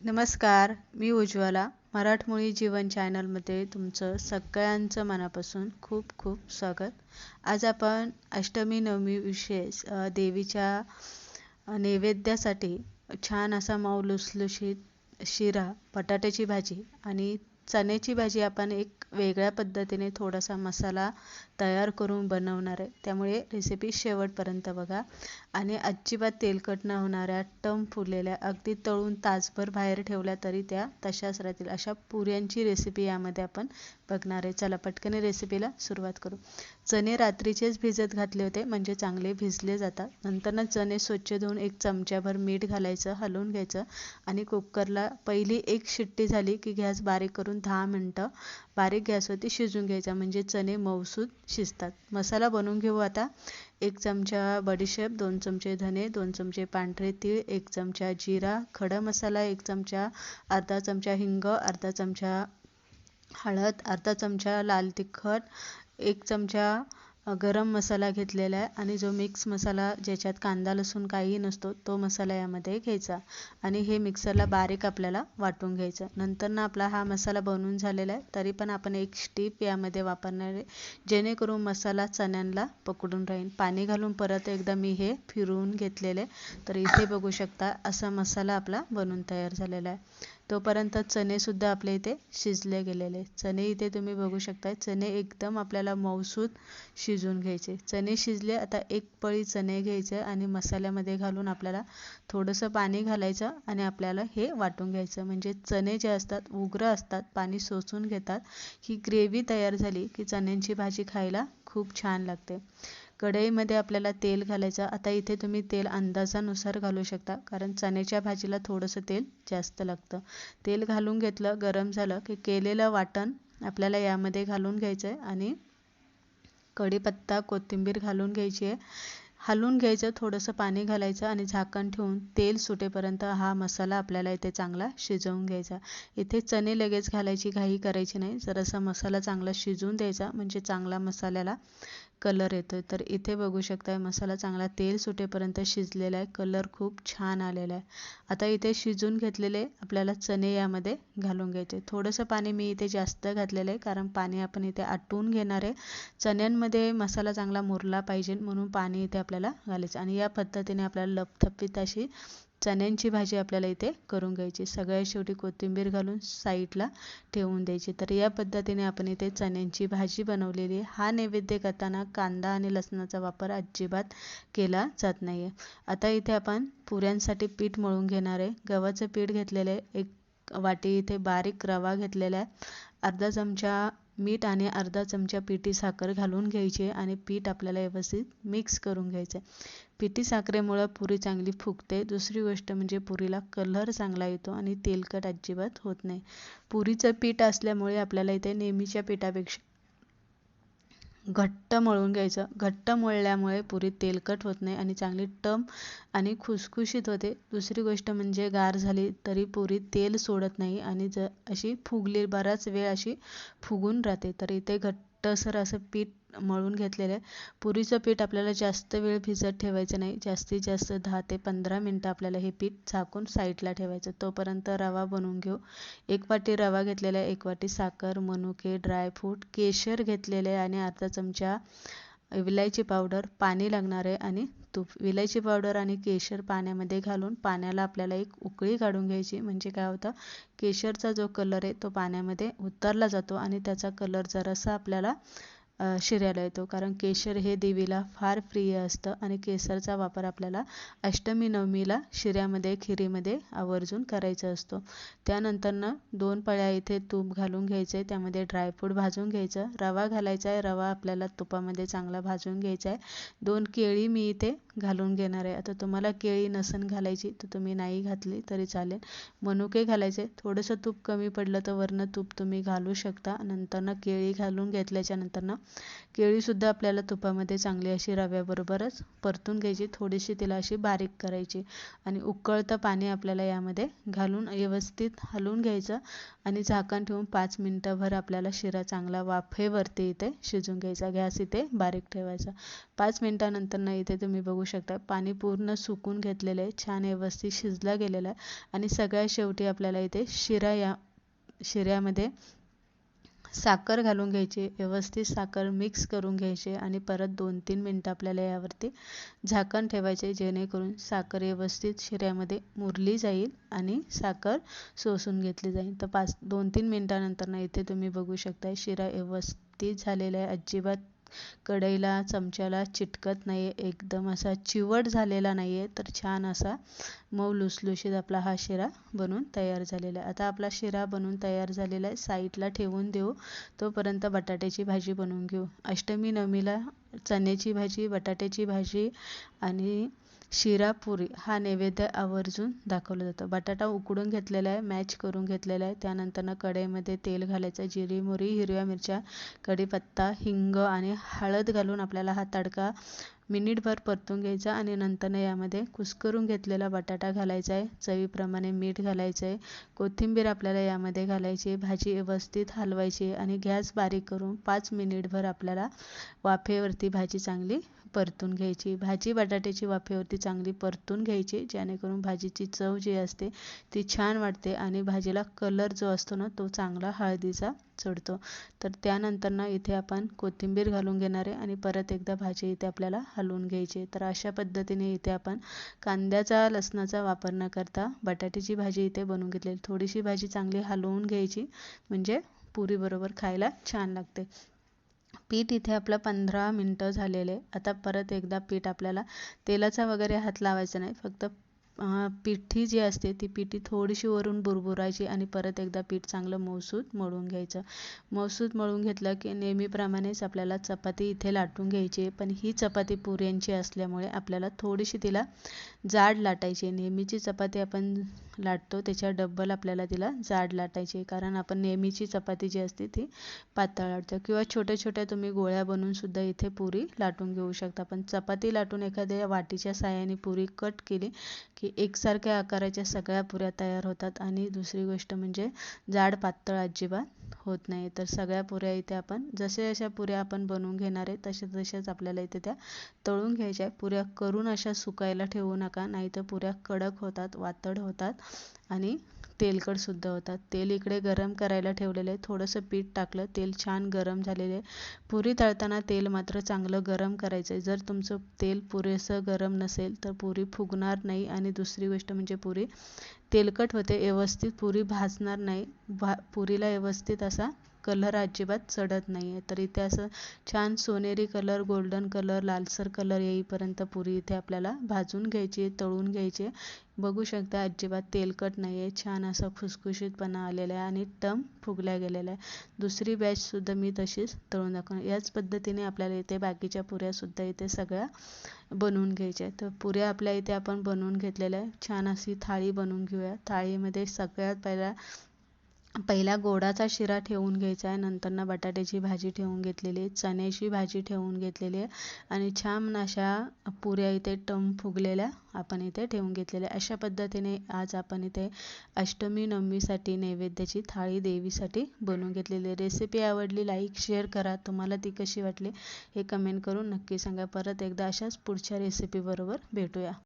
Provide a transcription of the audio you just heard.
नमस्कार मी उज्ज्वला. मराठमोळी जीवन चॅनलमध्ये तुमचं सगळ्यांचं मनापासून खूप खूप स्वागत. आज आपण अष्टमी नवमी विशेष देवीच्या नैवेद्यासाठी छान असा माऊ लुसलुशीत शिरा बटाट्याची भाजी आणि चण्याची भाजी आपण एक वेगळ्या पद्धतीने थोडासा मसाला तयार करून बनवणार आहे. त्यामुळे रेसिपी शेवटपर्यंत बघा. आणि अजिबात तेलकट न होणाऱ्या टम फुललेल्या अगदी तळून तासभर बाहेर ठेवल्या तरी त्या तशाच राहतील. अशा पुऱ्यांची रेसिपी यामध्ये आपण बघणार आहे. चला पटकन रेसिपीला सुरुवात करू. चणे रात्रीचेच भिजत घातले होते म्हणजे चांगले भिजले जातात. नंतर चणे स्वच्छ धुवून एक चमच्याभर मीठ घालायचं हलवून घ्यायचं. आणि कुकरला पहिली एक शिट्टी झाली की गॅस बारीक करून दहा मिनटं बारीक गॅसवरती शिजून घ्यायचा म्हणजे चणे मऊसूद शिजतात. मसाला बनवून घेऊ आता. एक चमचा बडीशेप दोन चमचे धने दोन चमचे पांढरे तीळ एक चमचा जिरा खडा मसाला एक चमचा अर्धा चमचा हिंग अर्धा चमचा हळद अर्धा चमचा लाल तिखट एक चमचा गरम मसाला घेतलेला आहे आणि जो मिक्स मसाला ज्याच्यात कांदा लसूण काहीही नसतो तो मसाला यामध्ये घ्यायचा आणि हे मिक्सरला बारीक आपल्याला वाटून घ्यायचं. नंतर ना आपला हा मसाला बनवून झालेला आहे तरी पण आपण एक स्टीप यामध्ये वापरणार आहे जेणेकरून मसाला चण्यांना पकडून राहील. पाणी घालून परत एकदा मी हे फिरवून घेतलेले तर इथे बघू शकता असा मसाला आपला बनून तयार झालेला आहे. तोपर्यंत चणेसुद्धा आपल्या इथे शिजले गेलेले. चणे इथे तुम्ही बघू शकता चणे एकदम आपल्याला मऊसूद शिजून घ्यायचे. चणे शिजले आता एक पळी चणे घ्यायचे आणि मसाल्यामध्ये घालून आपल्याला थोडंसं पाणी घालायचं आणि आपल्याला हे वाटून घ्यायचं. म्हणजे चणे जे असतात उग्र असतात पाणी सोसून घेतात ही ग्रेव्ही तयार झाली की चण्यांची भाजी खायला खूप छान लागते. कढईमध्ये आपल्याला तेल घालायचं. आता इथे तुम्ही तेल अंदाजानुसार घालू शकता कारण चण्याच्या भाजीला थोडंसं तेल जास्त लागतं. तेल घालून घेतलं गरम झालं की केलेलं वाटण आपल्याला यामध्ये घालून घ्यायचं आहे आणि कढीपत्ता कोथिंबीर घालून घ्यायची आहे हलवून घ्यायचं थोडंसं पाणी घालायचं आणि झाकण ठेवून तेल सुटेपर्यंत हा मसाला आपल्याला इथे चांगला शिजवून घ्यायचा. इथे चणे लगेच घालायची घाई करायची नाही. जरासा मसाला चांगला शिजवून द्यायचा म्हणजे चांगला मसाल्याला कलर येतो तर इथे बघू शकता मसाला चांगला तेल सुटेपर्यंत शिजलेला आहे. कलर खूप छान आलेला आहे. आता इथे शिजून घेतलेले आपल्याला चणे यामध्ये घालून घ्यायचे. थोडंसं पाणी मी इथे जास्त घातलेलं आहे कारण पाणी आपण इथे आटवून घेणार आहे. चण्यांमध्ये मसाला चांगला मुरला पाहिजे म्हणून पाणी इथे आपल्याला घालायचं. आणि या पद्धतीने आपल्याला लपथपीत अशी चण्यांची भाजी आपल्याला इथे करून घ्यायची. सगळ्यात शेवटी कोथिंबीर घालून साईडला ठेवून द्यायची. तर या पद्धतीने आपण इथे चण्यांची भाजी बनवलेली आहे. हा नैवेद्य करताना कांदा आणि लसणाचा वापर अजिबात केला जात नाही आहे आता इथे आपण पुऱ्यांसाठी पीठ मळून घेणार आहे. गव्हाचं पीठ घेतलेलं आहे. एक वाटी इथे बारीक रवा घेतलेला आहे. अर्धा चमचा मीठ आणि अर्धा चमचा पिठी साखर घालून घ्यायची आणि पीठ आपल्याला व्यवस्थित मिक्स करून घ्यायचं आहे. पिठी साखरेमुळं पुरी चांगली फुगते. दुसरी गोष्ट म्हणजे पुरीला कलर चांगला येतो आणि तेलकट अजिबात होत नाही. पुरीचं पीठ असल्यामुळे आपल्याला इथे नेहमीच्या पिठापेक्षा घट्ट मळून घ्यायचं. घट्ट मळल्यामुळे पुरी तेलकट होत नाही आणि चांगली टम आणि खुसखुशीत होते. दुसरी गोष्ट म्हणजे गार झाली तरी पुरी तेल सोडत नाही आणि ज अशी फुगली बराच वेळ अशी फुगून राहते. तर इथे घट्ट घट्टसर असं पीठ मळून घेतलेलं आहे. पुरीचं पीठ आपल्याला जास्त वेळ भिजत ठेवायचं नाही. जास्तीत जास्त दहा ते पंधरा मिनटं आपल्याला हे पीठ झाकून साईडला ठेवायचं. तोपर्यंत रवा बनवून घेऊ. एक वाटी रवा घेतलेला आहे. एक वाटी साखर मनुके ड्रायफ्रूट केशर घेतलेले आहे. आणि अर्धा चमचा विलायची पावडर पाणी लागणार आहे. आणि तूप विलायची पावडर आणि केशर पाण्यामध्ये घालून पाण्याला आपल्याला एक उकळी काढून घ्यायची. म्हणजे काय होतं? केशरचा जो कलर आहे तो पाण्यामध्ये उतरला जातो आणि त्याचा कलर जरासा आपल्याला शिऱ्याला येतो. कारण केशर हे देवीला फार प्रिय असतं आणि केसरचा वापर आपल्याला अष्टमी नवमीला शिऱ्यामध्ये खिरीमध्ये आवर्जून करायचा असतो. त्यानंतरनं दोन पळ्या इथे तूप घालून घ्यायचं आहे त्यामध्ये ड्रायफ्रूट भाजून घ्यायचं. रवा घालायचा आहे रवा आपल्याला तुपामध्ये चांगला भाजून घ्यायचा आहे. दोन केळी मी इथे घालून घेणार आहे. आता तुम्हाला केळी नसन घालायची तर तुम्ही नाही घातली तरी चालेल. मनुके घालायचे. थोडंसं तूप कमी पडलं तर वरनं तूप तुम्ही घालू शकता. नंतरनं केळी घालून घेतल्याच्या नंतरनं केळीसुद्धा आपल्याला तुपामध्ये चांगली अशी रव्याबरोबरच परतून घ्यायची थोडीशी तिला अशी बारीक करायची आणि उकळतं पाणी आपल्याला यामध्ये घालून व्यवस्थित हलवून घ्यायचं आणि झाकण ठेवून पाच मिनटंभर आपल्याला शिरा चांगला वाफेवरती इथे शिजून घ्यायचा. गॅस इथे बारीक ठेवायचा. पाच मिनटानंतर ना इथे तुम्ही बघू शकता पाणी पूर्ण सुकून घेतलेलं आहे छान व्यवस्थित शिजला गेलेला आहे आणि सगळ्या शेवटी आपल्याला इथे शिरा या शिऱ्यामध्ये साखर घालून घ्यायची व्यवस्थित साखर मिक्स करून घ्यायची आणि परत दोन तीन मिनटं आपल्याला यावरती झाकण ठेवायचे जेणेकरून साखर व्यवस्थित शिऱ्यामध्ये मुरली जाईल आणि साखर सोसून घेतली जाईल. तर पाच दोन तीन मिनटानंतर ना इथे तुम्ही बघू शकता शिरा व्यवस्थित झालेला आहे. अजिबात कढईला चमच्याला चिटकत नाही आहे एकदम असा चिवट झालेला नाही आहे तर छान असा मऊ लुसलुशीत आपला हा शिरा बनून तयार झालेला आहे. आता आपला शिरा बनून तयार झालेला आहे. साईडला ठेवून देऊ. तोपर्यंत बटाट्याची भाजी बनवून घेऊ. अष्टमी नवमीला चण्याची भाजी बटाट्याची भाजी आणि शिरा पुरी हा नैवेद्य आवर्जून दाखवलं जातं. बटाटा उकडून घेतलेला आहे मॅच करून घेतलेला आहे. त्यानंतरनं कढईमध्ये तेल घालायचं. जिरी मोरी हिरव्या मिरच्या कढीपत्ता हिंग आणि हळद घालून आपल्याला हा तडका मिनिटभर परतून घ्यायचा आणि नंतरनं यामध्ये कुस्करून घेतलेला बटाटा घालायचा आहे. चवीप्रमाणे मीठ घालायचं आहे. कोथिंबीर आपल्याला यामध्ये घालायची भाजी व्यवस्थित हलवायची आणि गॅस बारीक करून पाच मिनिटभर आपल्याला वाफेवरती भाजी चांगली परतून घ्यायची. भाजी बटाट्याची वाफेवरती चांगली परतून घ्यायची जेणेकरून भाजीची चव जी असते ती छान वाटते आणि भाजीला कलर जो असतो ना तो चांगला हळदीचा चढतो. तर त्यानंतर ना इथे आपण कोथिंबीर घालून घेणार आहे आणि परत एकदा भाजी इथे आपल्याला हलवून घ्यायची तर अशा पद्धतीने इथे आपण कांद्याचा लसणाचा वापर न करता बटाट्याची भाजी इथे बनवून घेतलेली थोडीशी भाजी चांगली हलवून घ्यायची म्हणजे पुरीबरोबर खायला छान लागते. पीठ इथे आपलं पंधरा मिनटं झालेले आता परत एकदा पीठ आपल्याला तेलाचा वगैरे हात लावायचा नाही फक्त पिठी जी असते ती पिठी थोडीशी वरून बुरबुरायची आणि परत एकदा पीठ चांगलं मऊसूत मळून घ्यायचं. मऊसूत मळून घेतलं की नेहमीप्रमाणेच आपल्याला चपाती इथे लाटून घ्यायची पण ही चपाती पुऱ्यांची असल्यामुळे आपल्याला थोडीशी तिला जाड लाटायची नेहमीची चपाती आपण लाटतो त्याच्या डब्बल आपल्याला तिला जाड लाटायची कारण आपण नेहमीची चपाती जी असते ती पातळ लाटतो. किंवा छोट्या छोट्या तुम्ही गोळ्या बनवून सुद्धा इथे पुरी लाटून घेऊ शकता. पण चपाती लाटून एखाद्या वाटीच्या साह्याने पुरी कट केली की एकसारख्या आकाराच्या सगळ्या पुऱ्या तयार होतात आणि दुसरी गोष्ट म्हणजे जाड पातळ अजिबात होत नाही. तर सगळ्या पुऱ्या इथे आपण जशा जशा पुऱ्या आपण बनवून घेणार आहे तसे तशाच आपल्याला इथे त्या तळून घ्यायच्या पुऱ्या करून अशा सुकायला ठेवू नका नाहीतर पुऱ्या कडक होतात वातड होतात आणि तेलकटसुद्धा होतात. तेल इकडे गरम करायला ठेवलेलं आहे. थोडंसं पीठ टाकलं. तेल छान गरम झालेले आहे. पुरी तळताना तेल मात्र चांगलं गरम करायचं आहे. जर तुमचं तेल पुरेसं गरम नसेल तर पुरी फुगणार नाही. आणि दुसरी गोष्ट म्हणजे पुरी तेलकट होते. व्यवस्थित पुरी भाजणार नाही. भा पुरीला व्यवस्थित असा कलर अजिबात चढत नाही आहे तर इथे असं छान सोनेरी कलर गोल्डन कलर लालसर कलर येईपर्यंत पुरी इथे आपल्याला भाजून घ्यायची आहे तळून घ्यायची आहे. बघू शकता अजिबात तेलकट नाही आहे छान असा खुसखुशीतपणा आलेला आहे आणि टम फुगल्या गेलेला आहे. दुसरी बॅचसुद्धा मी तशीच तळून दाखवणार. याच पद्धतीने आपल्याला इथे बाकीच्या पुऱ्यासुद्धा इथे सगळ्या बनवून घ्यायच्या तर पुऱ्या आपल्या इथे आपण बनवून घेतलेल्या आहे छान अशी थाळी बनवून घेऊया. थाळीमध्ये सगळ्यात पहिला पहिला गोडाचा शिरा ठेवून घ्यायचा आहे. नंतर बटाट्याची भाजी ठेवून घेतलेली आहे. चण्याची भाजी ठेवून घेतलेली आहे. आणि छान अशा पुऱ्या इथे टम फुगलेल्या आपण इथे ठेवून घेतलेल्या अशा पद्धतीने आज आपण इथे अष्टमी नवमीसाठी नैवेद्याची थाळी देवीसाठी बनवून घेतलेली रेसिपी आवडली लाईक शेअर करा. तुम्हाला ती कशी वाटली हे कमेंट करून नक्की सांगा. परत एकदा अशाच पुढच्या रेसिपीबरोबर भेटूया.